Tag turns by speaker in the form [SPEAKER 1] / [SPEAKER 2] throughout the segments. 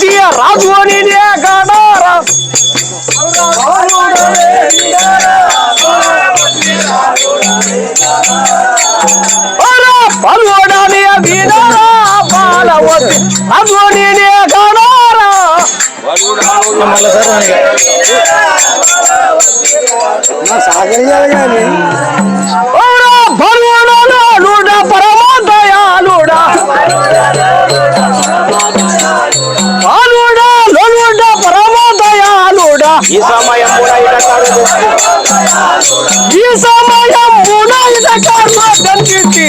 [SPEAKER 1] ಗಾದಿಯ ರಾಜವಣಿಯ ಗಡಾರ ಪಲ್ವಡನೆಯ ದಿನಾರ ಬಾಲವತಿ ರಾಜವಣಿಯ ಗಡಾರ ಸಾಗರ
[SPEAKER 2] ఈ సమయం
[SPEAKER 1] మునైన కర్మ కనిపించి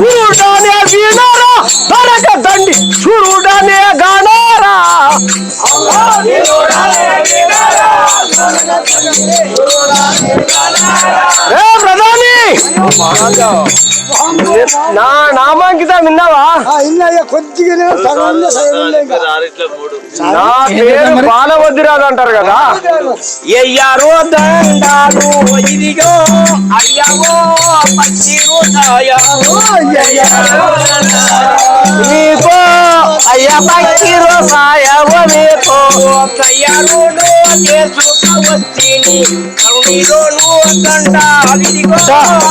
[SPEAKER 1] చూడనే వీణారా తరక దండి చూడనే గానారా ఏ ప్రధాని నా నామాంకితం విన్నావా?
[SPEAKER 3] కొద్దిగానే.
[SPEAKER 1] నా పేరు బాలవద్దిరాజు అంటారు కదా.
[SPEAKER 2] ఎయ్యారో దండాలు ఇదిగో అయ్యావో
[SPEAKER 1] నీకో అయ్యా పక్కిరో సాయవో నీకో.
[SPEAKER 2] తయ్యారు చేసుక వస్తీని కరుణిలోను దండ ఇదిగో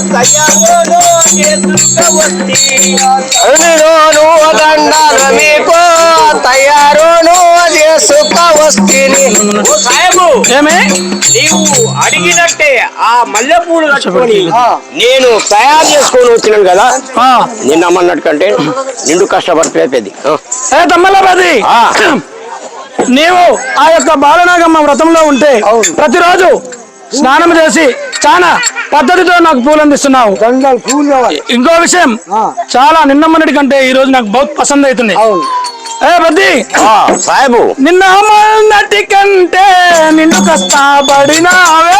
[SPEAKER 2] తయ్యారు చేసుక వస్తీ
[SPEAKER 1] అరుణిలోను దండాలు మీకు తయారును చేసుక వస్తీని
[SPEAKER 2] ఓ సాయబు
[SPEAKER 1] ఏమే?
[SPEAKER 2] నీవు అడిగినట్టే ఆ మల్లెపూలు కట్టుకొని నేను తయారు చేసుకొని వచ్చినాను కదా. నిన్న అమ్మన్నట్టు కంటే నిండు కష్టపడిపోయేది.
[SPEAKER 1] ఏ తమ్మలపతి
[SPEAKER 2] ఆ.
[SPEAKER 1] నీవు ఆ యొక్క బాలనాగమ్మ వ్రతంలో ఉంటే ప్రతిరోజు స్నానం చేసి చాలా పద్ధతితో నాకు పూలు అందిస్తున్నావు. ఇంకో విషయం
[SPEAKER 3] ఆ.
[SPEAKER 1] చాలా నిన్నమ్మన్నటి కంటే ఈ రోజు నాకు బహుత్ పసంద్ అవుతుంది.
[SPEAKER 3] అవును.
[SPEAKER 1] ఏ బద్ది?
[SPEAKER 2] సాహెబు
[SPEAKER 1] నిన్న మొన్నటి కంటే నిన్ను కష్టపడినావే.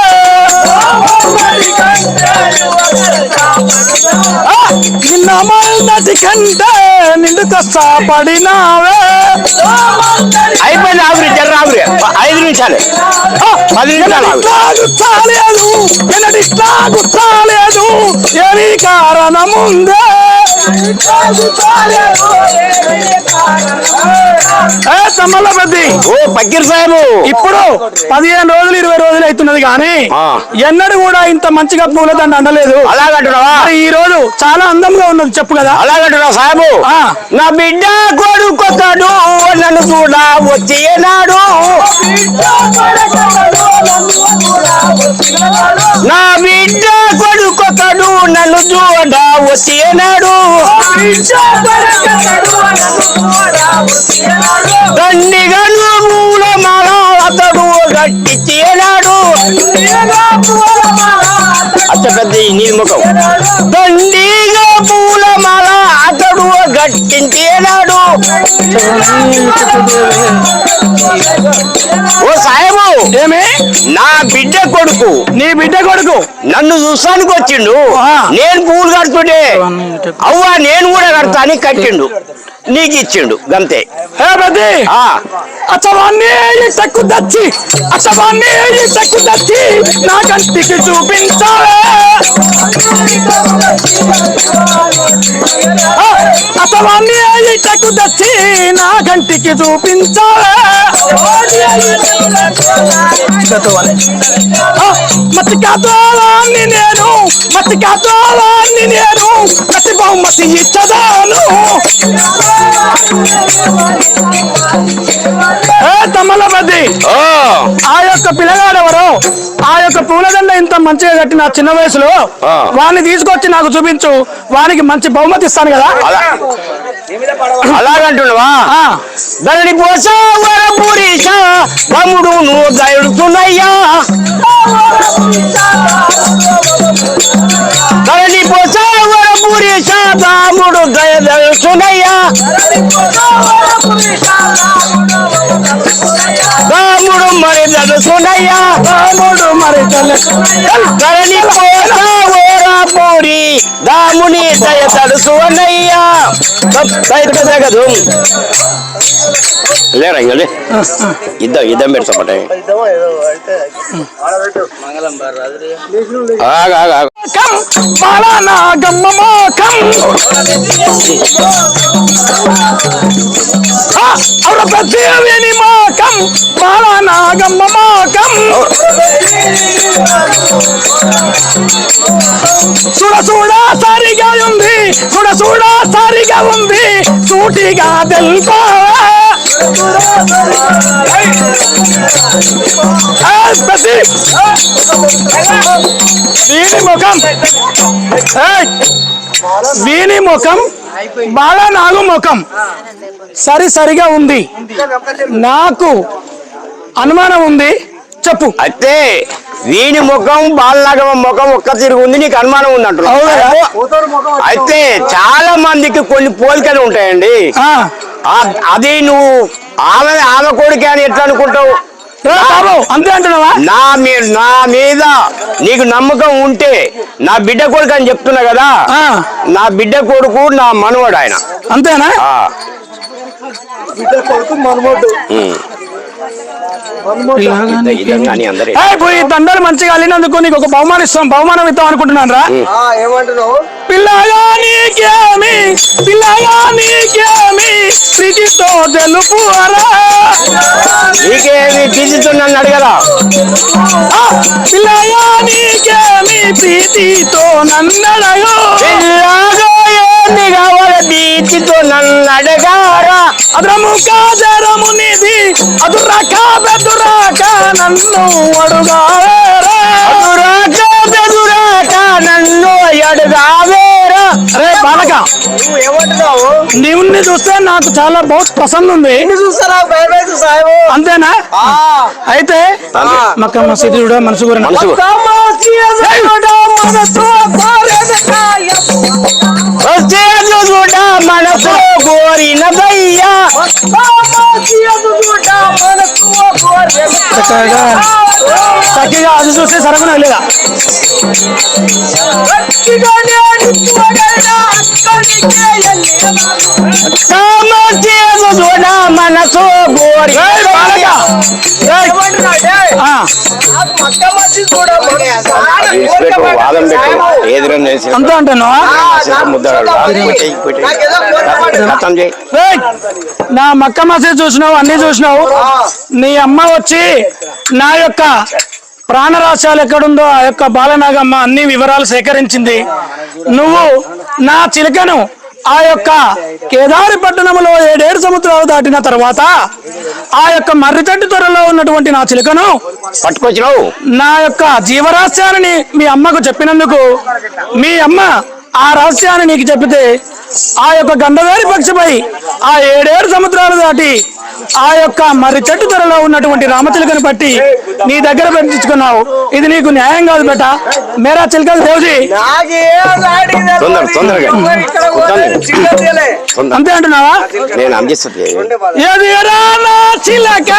[SPEAKER 1] ఆ, నిన్న మొన్నటి కంటే నిన్ను కష్టపడినావే.
[SPEAKER 2] అయిపోయింది ఆవిరి జర్ర ఆవిరి నిమిషాలు పది నిమిషాలు
[SPEAKER 1] ఎన్నటిట్లా గుర్తాలేదు ఏమి తమ్మల పెద్ది
[SPEAKER 2] ఓ సాహెబు
[SPEAKER 1] ఇప్పుడు పదిహేను రోజులు ఇరవై రోజులు అవుతున్నది కానీ. ఎన్నడూ కూడా ఇంత మంచిగా పూలదండ అండలేదు.
[SPEAKER 2] అలాగంటున్నావా?
[SPEAKER 1] ఈ రోజు చాలా అందంగా ఉన్నది చెప్పు కదా.
[SPEAKER 2] అలాగంటున్నావు సాహెబు. నా బిడ్డ కొడుకొతాడు నన్ను కూడా వచ్చేనాడు నా బిడ్డ కొడుకొతాడు నన్ను చూడ వచ్చేనాడు దండిగా మూల మాల అతడు గట్టిచ్చేనాడు అచ్చ పెద్ద ఈ నీళ్ళ ముఖం. దండిగా పూల మాల అతడు గట్టించేనాడు ఓ సాయబు
[SPEAKER 1] ఏమి?
[SPEAKER 2] నా బిడ్డ కొడుకు.
[SPEAKER 1] నీ బిడ్డ కొడుకు?
[SPEAKER 2] నన్ను చూసానికి వచ్చిండు. నేను పూలు కడుతుంటే అవ్వా నేను కూడా కడతా అని కట్టిండు. నీకు ఇచ్చిండు గంతే.
[SPEAKER 1] అచ్చవాన్ని ఇట్టకు దచ్చి. దచ్చి. నా కంటికి చూపించావే. ఆ, అచ్చవాన్ని ఇట్టకు దచ్చి నా కంటికి చూపించావే. మతి కాతోవాన్ని నేను మతి కాతోవాన్ని నేను మతి బహుమతి ఇచ్చదాను.
[SPEAKER 2] ఓ
[SPEAKER 1] ఆ. యొక్క పిల్లగాడెవరో ఆ యొక్క పూలదండ ఇంత మంచిగా కట్టిన చిన్న వయసులో
[SPEAKER 2] ఆ.
[SPEAKER 1] వాడిని తీసుకొచ్చి నాకు చూపించు. వానికి మంచి బహుమతి ఇస్తాను కదా.
[SPEAKER 2] అలా అలాగంటున్నావా తమ్ముడు నువ్వు వరపురీష తమ్ముడు মারে জাল
[SPEAKER 1] শোনাইয়া মোড় মারে
[SPEAKER 2] জাল কারণী ఓరా పూరి దాముని దయ తడుసు అన్నయ్యా తగ్గదు లేరా ఇంకా ఇద్దాం ఇద్దాం పెడతా పట్టే ఆగు, ఆగు, ఆగు.
[SPEAKER 1] కం బాలనాగమ్మ మోకం అవర ప్రతివేని మోకం బాలనాగమ్మ మోకం చూడ చూడ సారిగా ఉంది. చూడ చూడ సారిగా ఉంది. సూటిగా తెలుపా. వీని ముఖం. వీని ముఖం బాగా నాగు ముఖం. సరి సరిగా ఉంది. నాకు అనుమానం ఉంది. చెప్పు.
[SPEAKER 2] అయితే వీని ముఖం బాలనాగ ముఖం ఒక్క తిరిగి ఉంది నీకు అనుమానం ఉంది? అంటున్నావు అయితే చాలా మందికి కొన్ని పోలికలు ఉంటాయండి. అది నువ్వు ఆమె ఆమె కొడుకే అని ఎట్లా అనుకుంటావు?
[SPEAKER 1] అంతే అంటున్నావా?
[SPEAKER 2] నా మీ నా మీద నీకు నమ్మకం ఉంటే నా బిడ్డ కొడుకు అని చెప్తున్నా కదా
[SPEAKER 1] ఆ,
[SPEAKER 2] నా బిడ్డ కొడుకు నా మనవడు ఆయన.
[SPEAKER 1] అంతేనా?
[SPEAKER 2] ఆ,
[SPEAKER 3] బిడ్డ కొడుకు మనమోడు
[SPEAKER 1] దండలు మంచిగా అల్లినందుకు నీకు ఒక బహుమానం ఇస్తాం బహుమానం ఇస్తాం అనుకుంటున్నాను రా.
[SPEAKER 3] ఏమంటున్నావు
[SPEAKER 1] పిల్లగా నీకేమి పిల్లగా నీకేమి ప్రీతితో తెలుపు
[SPEAKER 2] నీకేమి తీసిస్తున్నాను అడగరా?
[SPEAKER 1] పిల్లగా నీకేమి ప్రీతితో
[SPEAKER 2] ఏంది కావాలి బీచ్తో నన్ను అడగారా?
[SPEAKER 1] అదరము కాదరము నిధి అదురాక బెదురాక నన్ను అడుగారా?
[SPEAKER 2] అదురాక బెదురాక నన్ను అడగావేరా
[SPEAKER 3] నువ్వు ఏమంటున్నావు
[SPEAKER 1] నీవుని చూస్తే నాకు చాలా బహుత్ పసంద్ ఉంది.
[SPEAKER 3] చూస్తారా?
[SPEAKER 1] అంతేనా? అయితే మక్క మసీదు కూడా మనసు కూడా
[SPEAKER 2] మనసు భయ్యా.
[SPEAKER 1] చక్కగా చక్కగా అది చూస్తే సరకున లేదా
[SPEAKER 2] మనసు కోరి
[SPEAKER 1] ఏయ్ బాలక ఏయ్! ఆ,
[SPEAKER 2] వాదం పెట్టు. ఎదురని
[SPEAKER 1] అంతా! నా మక్క మసీద్ చూసినావు అన్ని చూసినావు. నీ అమ్మ వచ్చి నా యొక్క ప్రాణరాశాలు ఎక్కడుందో ఆ యొక్క బాలనాగమ్మ అన్ని వివరాలు సేకరించింది. నువ్వు నా చిలుకను ఆ యొక్క కేదారి పట్టణంలో ఏడేడు సముద్రాలు దాటిన తర్వాత ఆ యొక్క మర్రి చెట్టు త్వరలో ఉన్నటువంటి నా చిలుకను
[SPEAKER 2] పట్టుకొచ్చినావు.
[SPEAKER 1] నా యొక్క జీవరహస్యాన్ని మీ అమ్మకు చెప్పినందుకు మీ అమ్మ ఆ రహస్యాన్ని నీకు చెప్పితే ఆ యొక్క గండవేరి పక్షిపై ఆ ఏడేడు సముద్రాలు దాటి ఆ యొక్క మర్రి చెట్టు త్వరలో ఉన్నటువంటి రామచిలుకను పట్టి నీ దగ్గర పెట్టించుకున్నావు ఇది నీకు న్యాయం కాదు బేట. మేరా చిలుకలు దేవజీ.
[SPEAKER 2] తొందర
[SPEAKER 1] అంతే అంటున్నావా? ఏది చిలక?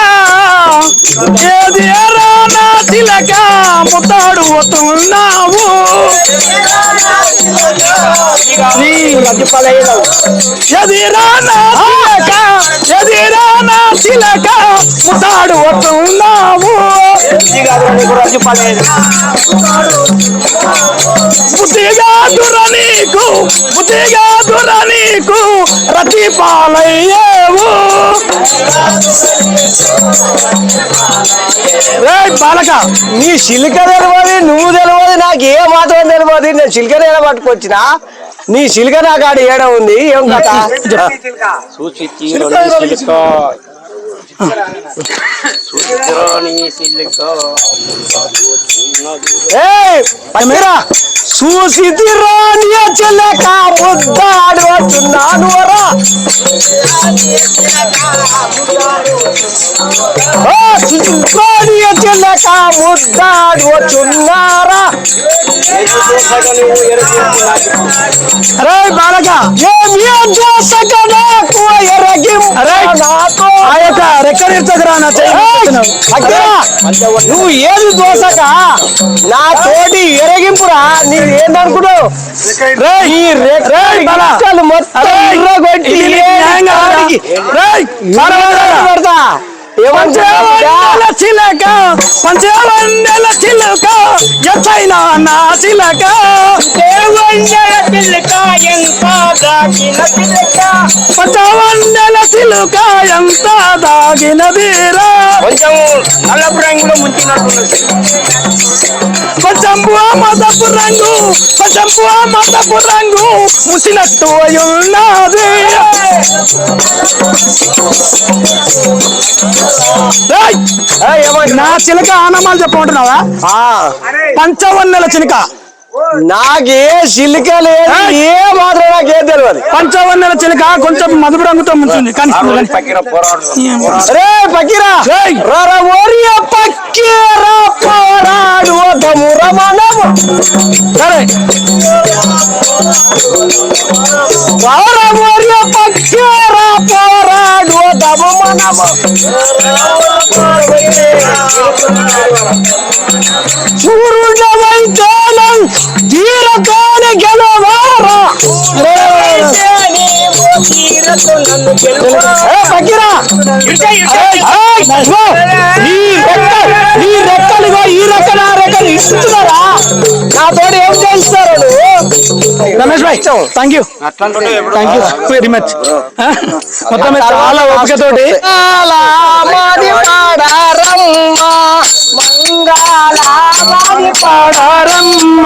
[SPEAKER 1] చిలక? ముత్తాడు నీ చిలక ముత్తాడు వస్తున్నావు బుద్ధిగా దుర నీకు బుద్ధిగా దుర నీకు రతి పాలయ్యేవు. రేయ్ బాలక
[SPEAKER 3] నీ చిలుక తెలియదు నువ్వు తెలియదు నాకు ఏ మాత్రం తెలియదు నేను చిలుక ఏడ పట్టుకొచ్చినా? నీ చిలుక నా ఆడ ఏడ ఉంది? ఏం కదా
[SPEAKER 2] చూసి తీరని సిలుక చూసిరాని సిలుక
[SPEAKER 3] ఏయ్ పమ్మిరా చూసి రాని చిలక ముద్దాడు వస్తున్నాను రా ఓ, చూసి రాని చిలక ముద్దాడు వచ్చున్నారా
[SPEAKER 1] రే బాలక
[SPEAKER 3] ఏమి దోసక
[SPEAKER 1] నా చెయ్యి పట్టుకున్నావు.
[SPEAKER 3] అక్కిరా, నువ్వు ఏది దోసక? నా తోటి ఎరగింపురా నీది ఏందనుకున్నావు?
[SPEAKER 1] రేయ్,
[SPEAKER 3] ఈ రెక్కలు మొత్తం పెడతా.
[SPEAKER 1] చిలక పంచవందల చిలక ఎత్తైన నా చిలక పంచవందల చిలుక ఎంత దాగినదిరా
[SPEAKER 2] కొంచెం నల్లపు రంగులో ముంచినట్టున్నది
[SPEAKER 1] కొంచెం మదపు రంగు కొంచెం మదపు రంగు ముసినట్టు అయి ఉన్నది? నా చిలక ఆనమాలు చెప్పమంటున్నావా? పంచవన్నెల చిలుక.
[SPEAKER 3] నాకే సిలిక లేదు ఏ మాత్రం నాకేం తెలియదు
[SPEAKER 1] పంచవన్నెల చిలుక కొంచెం మదుపు రంగుతో ముంచింది కానీ
[SPEAKER 2] ఆ రోజు పక్కిన పోరాడు
[SPEAKER 3] రే పకీరా
[SPEAKER 1] రేయ్.
[SPEAKER 3] రర ఓరియా పక్కీరా పోరాడు దము రమణము
[SPEAKER 1] సరే
[SPEAKER 3] రర ఓరియా పక్కీరా పోరాడు దము మనము సూర్యుడవైతేనం తీరతోని గెలవారా? ఈ రెక్క ఈ రెక్కలుగో ఈ నా రెక్కలు ఇస్తున్నారా? నాతో ఏం చేస్తారు
[SPEAKER 1] Ramesh bhai thank you thank you very much మొత్తం చాలా ఓపికతోటి.
[SPEAKER 3] మంగళామది పాడారమ్మ.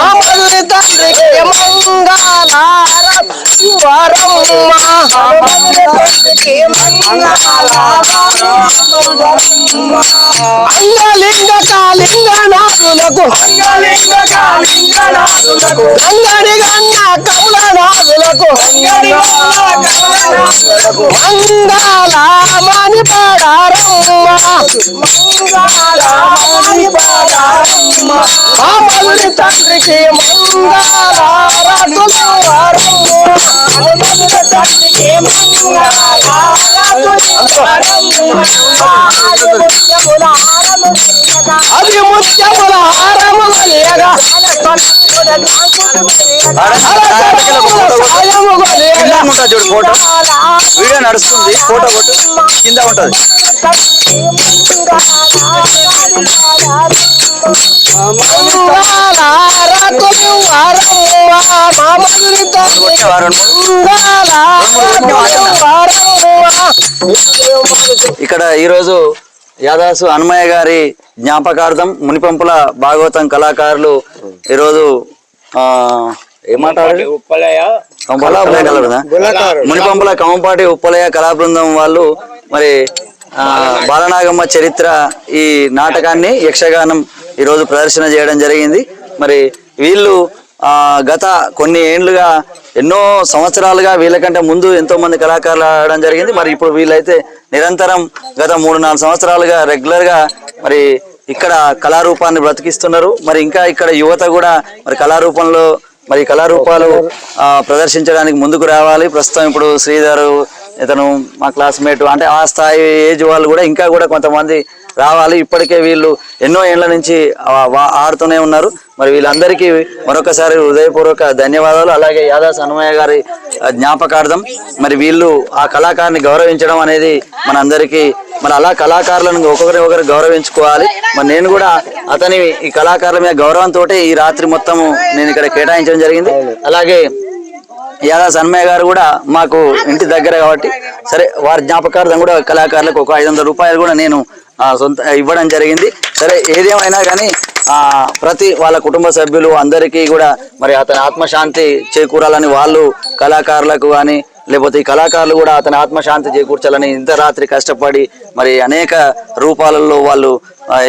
[SPEAKER 1] పాడారమ్మ
[SPEAKER 3] తండ్రికి మంగళారం. అంగలింగ కాలింగ నాదులకు అంగలింగ కాలింగ నాదులకు అంగడి గన్న కౌల నాదులకు మంగళామని పాడారమ్మ మంగళామని పాడారమ్మ తండ్రికి మంగళారతులు అది ముత్యముల హారము లేగా
[SPEAKER 4] ఉంటుంది చూడు ఫోటో వీడియో నడుస్తుంది ఫోటో కొట్టు. కింద ఉంటది వారం ఈరోజు యాదాసు హనుమయ్య గారి జ్ఞాపకార్థం మునిపంపుల భాగవతం కళాకారులు ఈరోజు కలబృందా? మునిపంపుల కమంపాటి ఉప్పలయ్య కళా బృందం వాళ్ళు మరి ఆ, బాలనాగమ్మ చరిత్ర ఈ నాటకాన్ని యక్షగానం ఈరోజు ప్రదర్శన చేయడం జరిగింది. మరి వీళ్ళు గత కొన్ని ఏండ్లుగా ఎన్నో సంవత్సరాలుగా వీళ్ళకంటే ముందు ఎంతో మంది కళాకారులు ఆడడం జరిగింది. మరి ఇప్పుడు వీళ్ళైతే నిరంతరం గత మూడు నాలుగు సంవత్సరాలుగా రెగ్యులర్గా మరి ఇక్కడ కళారూపాన్ని బ్రతికిస్తున్నారు. మరి ఇంకా ఇక్కడ యువత కూడా మరి కళారూపంలో మరి కళారూపాలు ప్రదర్శించడానికి ముందుకు రావాలి. ప్రస్తుతం ఇప్పుడు శ్రీధర్ ఇతను మా క్లాస్మేట్ అంటే ఆ స్థాయి ఏజ్ వాళ్ళు కూడా ఇంకా కూడా కొంతమంది రావాలి. ఇప్పటికే వీళ్ళు ఎన్నో ఏళ్ళ నుంచి ఆడుతూనే ఉన్నారు. మరి వీళ్ళందరికీ మరొకసారి హృదయపూర్వక ధన్యవాదాలు. అలాగే యాదాస్ హనుమయ్య గారి జ్ఞాపకార్థం మరి వీళ్ళు ఆ కళాకారుని గౌరవించడం అనేది మన అందరికీ మరి అలా కళాకారులను ఒక్కొక్కరి ఒకరు గౌరవించుకోవాలి. మరి నేను కూడా అతని ఈ కళాకారుల మీద గౌరవంతో ఈ రాత్రి మొత్తము నేను ఇక్కడ కేటాయించడం జరిగింది. అలాగే యాదాస్ అన్మయ్య గారు కూడా మాకు ఇంటి దగ్గర కాబట్టి సరే వారి జ్ఞాపకార్థం కూడా కళాకారులకు ఒక ఐదు వందల రూపాయలు కూడా నేను సొంత ఇవ్వడం జరిగింది. సరే ఏదేమైనా కానీ ప్రతి వాళ్ళ కుటుంబ సభ్యులు అందరికీ కూడా మరి అతని ఆత్మశాంతి చేకూరాలని వాళ్ళు కళాకారులకు కానీ లేకపోతే ఈ కళాకారులు కూడా అతని ఆత్మశాంతి చేకూర్చాలని ఇంత రాత్రి కష్టపడి మరి అనేక రూపాలలో వాళ్ళు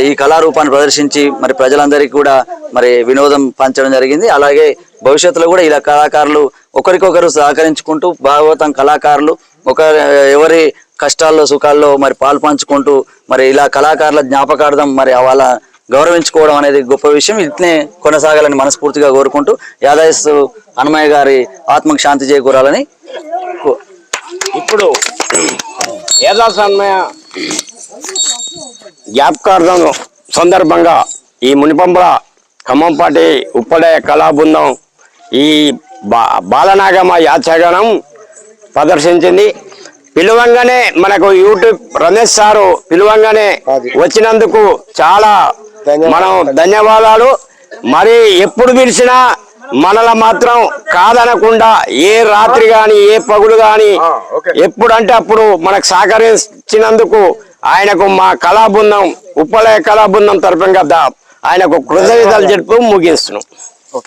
[SPEAKER 4] ఈ కళారూపాన్ని ప్రదర్శించి మరి ప్రజలందరికీ కూడా మరి వినోదం పంచడం జరిగింది. అలాగే భవిష్యత్తులో కూడా ఇలా కళాకారులు ఒకరికొకరు సహకరించుకుంటూ భాగవతం కళాకారులు ఒక ఎవరి కష్టాల్లో సుఖాల్లో మరి పాలు పంచుకుంటూ మరి ఇలా కళాకారుల జ్ఞాపకార్థం మరి వాళ్ళ గౌరవించుకోవడం అనేది గొప్ప విషయం. ఇట్నే కొనసాగాలని మనస్ఫూర్తిగా కోరుకుంటూ యాదయస్సు హనుమయ్య గారి ఆత్మకు శాంతి చేకూరాలని
[SPEAKER 2] ఇప్పుడు యాదాస్ సమయ జ్ఞాపకార్థం సందర్భంగా ఈ మునిపంబల ఖమ్మంపాటి ఉప్పడే కళాబృందం ఈ బా బాలనాగమ్మ యాచగణం ప్రదర్శించింది. పిలువంగానే మనకు యూట్యూబ్ రమేష్ సారు పిలువంగానే వచ్చినందుకు చాలా మనం ధన్యవాదాలు. మరి ఎప్పుడు పిలిచినా మనల మాత్రం కాదనకుండా ఏ రాత్రి గాని ఏ పగులు గాని ఎప్పుడంటే అప్పుడు మనకు సహకరించినందుకు ఆయనకు మా కళాబృందం ఉప్పలయ కళాబృందం తరఫున ఆయనకు కృతజ్ఞతలు చెప్పు ముగిస్తున్నాం.